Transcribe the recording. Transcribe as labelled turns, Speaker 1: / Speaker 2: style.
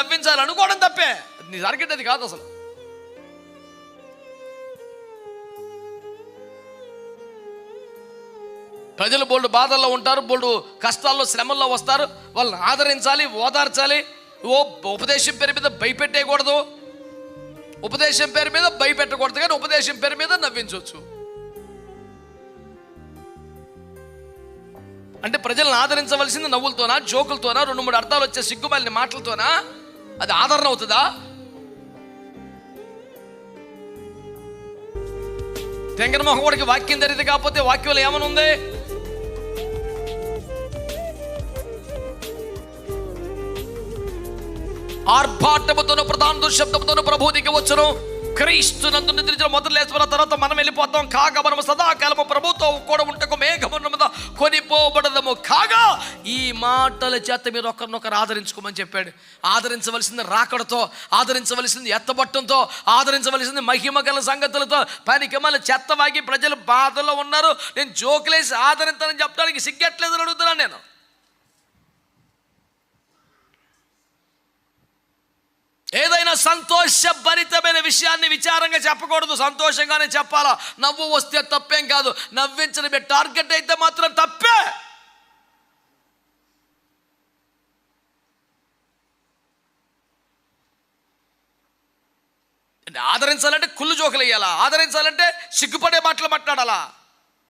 Speaker 1: నవ్వించాలి అనుకోవడం తప్పే నీ టార్గెట్ అది కాదు అసలు. ప్రజలు బోల్డు బాధల్లో ఉంటారు బోల్డు కష్టాల్లో శ్రమల్లో వస్తారు. వాళ్ళని ఆదరించాలి ఓదార్చాలి. ఓ ఉపదేశం పేరు మీద భయపెట్టేయకూడదు. ఉపదేశం పేరు మీద భయపెట్టకూడదు కానీ ఉపదేశం పేరు మీద నవ్వించవచ్చు. అంటే ప్రజలను ఆదరించవలసింది నవ్వులతోనా జోకులతోనా రెండు మూడు అర్థాలు వచ్చే సిగ్గుమాలిన మాటలతోనా? అది ఆదరణ అవుతుందా? తెంగన మొహమ్మడికి వాక్యం జరిగింది కాకపోతే వాక్యంలో ఏమని ఉంది ఆర్భాటముతోను ప్రధాన శబ్దముతోను ప్రభుదికి వచ్చును. క్రీస్తు నందు నిద్రించిన మొదలు లేచిన తర్వాత మనం వెళ్ళిపోతాం. కాగా మనం సదాకాలము ప్రభుతో కూడా ఉంటకు మేఘ. మీద కాగా ఈ మాటల చేత మీరు ఒకరినొకరు ఆదరించుకోమని చెప్పాడు. ఆదరించవలసింది రాకడతో ఆదరించవలసింది ఎత్తబట్టంతో ఆదరించవలసింది మహిమ గల సంగతులతో పనికి మళ్ళీ చెత్త వాగి ప్రజలు బాధలో ఉన్నారు. నేను జోకులేసి ఆదరించాలని చెప్పడానికి సిగ్గట్లేదని అడుగుతున్నాను నేను. సంతోష సంతోషభరితమైన విషయాన్ని విచారంగా చెప్పకూడదు. సంతోషంగానే చెప్పాలా? నవ్వు వస్తే తప్పేం కాదు. నవ్వించని టార్గెట్ అయితే మాత్రం తప్పే. ఆదరించాలంటే కుళ్ళు జోకులు వేయాలా? ఆదరించాలంటే సిగ్గుపడే మాటలు మాట్లాడాలా?